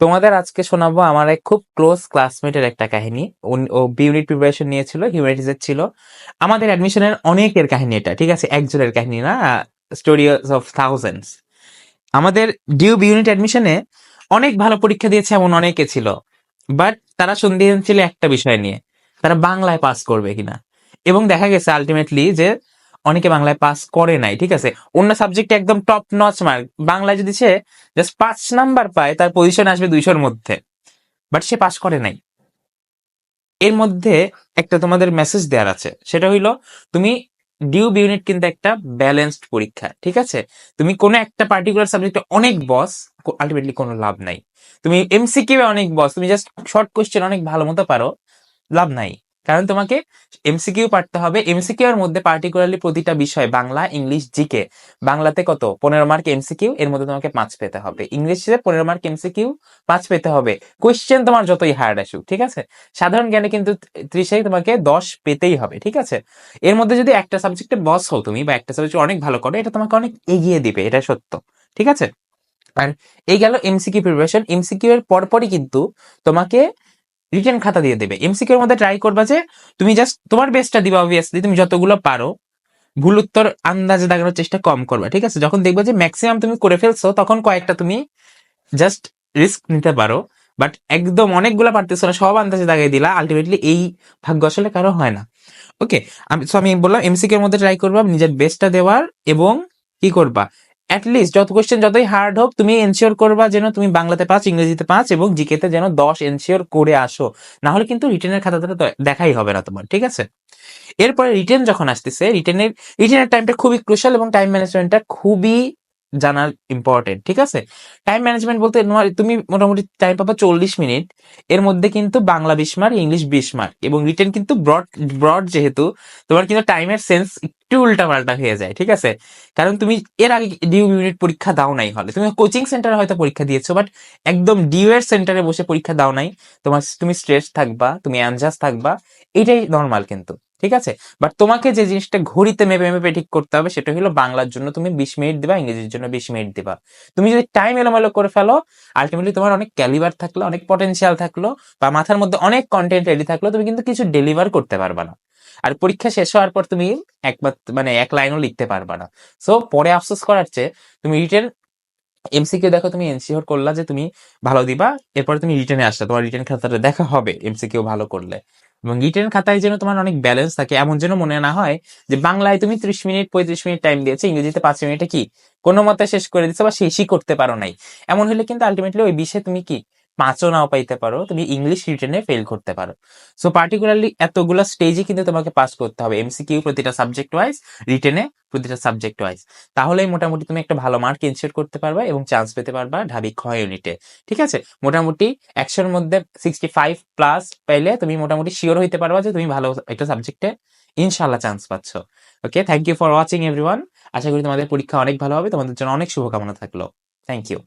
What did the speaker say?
তোমাদের আজকে শোনাবো আমার এক খুব ক্লোজ ক্লাসমেটের একটা কাহিনী। ও বি ইউনিট প্রিপারেশন নিয়েছিল হিউম্যানিটিজের ছিল। আমাদের অ্যাডমিশনের অনেকের কাহিনী এটা, ঠিক আছে? একজনের কাহিনী না স্টোরি অফ থাউজেন্ডস আমাদের ডিউ বি ইউনিট অ্যাডমিশনে অনেক ভালো পরীক্ষা দিয়েছে এমন অনেকে ছিল। বাট তারা সন্দেহ ছিল একটা বিষয় নিয়ে, তারা বাংলায় পাস করবে কিনা। এবং দেখা গেছে আলটিমেটলি যে অনেকে বাংলায় পাস করে নাই, ঠিক আছে? অন্য সাবজেক্টে একদম টপ নচ মার্ক বাংলায় যদি সে জাস্ট পাঁচ নাম্বার পায়, তার পজিশন আসবে দুইশোর মধ্যে। বাট সে পাস করে নাই। এর মধ্যে একটা তোমাদের মেসেজ দেওয়ার আছে। সেটা হইল, তুমি ডিউ ইউনিট কিন্তু একটা ব্যালেন্সড পরীক্ষা, ঠিক আছে? তুমি কোনো একটা পার্টিকুলার সাবজেক্টে অনেক বস আলটিমেটলি কোনো লাভ নাই। তুমি এমসিকিউ অনেক বস তুমি জাস্ট শর্ট কোয়েশ্চেন অনেক ভালো মতো পারো, লাভ নাই। কারণ তোমাকে এমসিকিউ পারতে হবে। এমসিকিউ এর মধ্যে পার্টিকুলারলি প্রতিটা বিষয়, বাংলা, ইংলিশ জিকে বাংলাতে কত? পনেরো মার্ক এমসিকিউ এর মধ্যে তোমাকে পাঁচ পেতে হবে। ইংলিশে পনেরো মার্ক এমসিকিউ পাঁচ পেতে হবে। কোয়েশ্চেন তোমার যতই হার্ড আসুক, ঠিক আছে? সাধারণ জ্ঞানে কিন্তু ত্রিশে তোমাকে দশ পেতেই হবে, ঠিক আছে? এর মধ্যে যদি একটা সাবজেক্টে বস হও তুমি বা একটা সাবজেক্ট অনেক ভালো করো, এটা তোমাকে অনেক এগিয়ে দিবে, এটা সত্য, ঠিক আছে? আর এই গেল এমসিকিউ প্রিপারেশন এমসিকিউ এর পরপরই কিন্তু তোমাকে রিটেন খাতা দিয়ে দেবে। এমসিকিউ এর মধ্যে ট্রাই করবা যে তুমি জাস্ট তোমার বেস্টটা দিবা অবভিয়াসলি তুমি যতগুলো পারো, ভুল উত্তর আন্দাজে দাগানোর চেষ্টা কম করবা, ঠিক আছে? যখন দেখবে যে ম্যাক্সিমাম তুমি করে ফেলছো, তখন কয়েকটা তুমি জাস্ট রিস্ক নিতে পারো বাট একদম অনেকগুলো পারতেছো না, সব আন্দাজে দাগিয়ে দিলা আলটিমেটলি এই ভাগ্য আসলে কারও হয় না। ওকে আমি সো আমি বললাম এমসিকিউ এর মধ্যে ট্রাই করবা, নিজের বেস্টটা দেওয়ার এবং কি করবা? অ্যাটলিস্ট যত কোয়েশ্চেন যতই হার্ড হোক, তুমি এনশিওর করবা যেন তুমি বাংলাতে পাঁচ ইংরেজিতে পাঁচ এবং জিকেতে যেন দশ এনশিওর করে আসো। না হলে কিন্তু রিটেনের খাতাটা দেখাই হবে না তোমার, ঠিক আছে? এরপরে রিটেন যখন আসতেছে রিটেনের রিটেনের টাইমটা খুবই ক্রুশাল এবং টাইম ম্যানেজমেন্টটা খুবই জানার ইম্পর্টেন্ট ঠিক আছে? টাইম ম্যানেজমেন্ট বলতে তুমি মোটামুটি টাইম পাবা চল্লিশ মিনিট। এর মধ্যে কিন্তু বাংলা বিশ মার্ক, ইংলিশ বিশ মার্ক এবং রিটেন কিন্তু ব্রড ব্রড যেহেতু, তোমার কিন্তু টাইমের সেন্স একটু উল্টা পাল্টা হয়ে যায়, ঠিক আছে? কারণ তুমি এর আগে ডিউ ইউনিট পরীক্ষা দাও নাই হলে। তুমি কোচিং সেন্টারে হয়তো পরীক্ষা দিয়েছ বাট একদম ডিউ এর সেন্টারে বসে পরীক্ষা দাও নাই। তোমার, তুমি স্ট্রেস থাকবা, তুমি অ্যানজাস থাকবা, এটাই নর্মাল কিন্তু। ঠিক আছে? বাট তোমাকে যে জিনিসটা ঘড়িতে মেপে মেপে ঠিক করতে হবে সেটা হলো বাংলার জন্য তুমি বিশ মিনিট দিবা, ইংরেজির জন্য বিশ মিনিট দিবা। তুমি যদি টাইম এলোমেলো করে ফেলো আলটিমেটলি তোমার অনেক ক্যালিবার থাকল, অনেক পটেনশিয়াল থাকল, বা মাথার মধ্যে অনেক কন্টেন্ট রেডি থাকল, তুমি কিন্তু কিছু ডেলিভার করতে পারবা না। আর পরীক্ষা শেষ হওয়ার পর তুমি একবার মানে এক লাইনও লিখতে পারবা না। সো পরে আফসোস করার চেয়ে, তুমি রিটেন এমসিকিউ দেখো তুমি এনসিওর করলা যে তুমি ভালো দিবা, এরপরে তুমি রিটার্নে আসলে, তোমার রিটার্ন খাতাটা দেখা হবে এমসিকিউ ভালো করলে। এবং রিটার্ন খাতায় যেন তোমার অনেক ব্যালেন্স থাকে, এমন যেন মনে না হয় যে বাংলায় তুমি ত্রিশ মিনিট, পঁয়ত্রিশ মিনিট টাইম দিয়েছে, ইংরেজিতে পাঁচ মিনিটে কি কোনো মতে শেষ করে দিচ্ছে বা শেষই করতে পারো নাই। এমন হলে কিন্তু আলটিমেটলি ওই বিষয়ে তুমি কি পাঁচও নাও পাইতে পারো, তুমি ইংলিশ রিটেনে ফেল করতে পারো। সো পার্টিকুলারলি এতগুলো স্টেজে কিন্তু তোমাকে পাস করতে হবে। এমসিকিউ প্রতিটা সাবজেক্ট ওয়াইজ রিটেনে প্রতিটা সাবজেক্ট ওয়াইজ তাহলেই মোটামুটি তুমি একটা ভালো মার্ক ইনশিওর করতে পারবা এবং চান্স পেতে পারবা ঢাবি খ ইউনিটে ঠিক আছে? মোটামুটি একশোর মধ্যে সিক্সটি ফাইভ প্লাস পাইলে তুমি মোটামুটি শিওর হইতে পারবা যে তুমি ভালো একটা সাবজেক্টে ইনশাল্লাহ চান্স পাচ্ছ। Okay thank you for watching everyone আশা করি তোমাদের পরীক্ষা অনেক ভালো হবে। তোমাদের জন্য অনেক শুভকামনা থাকল। Thank you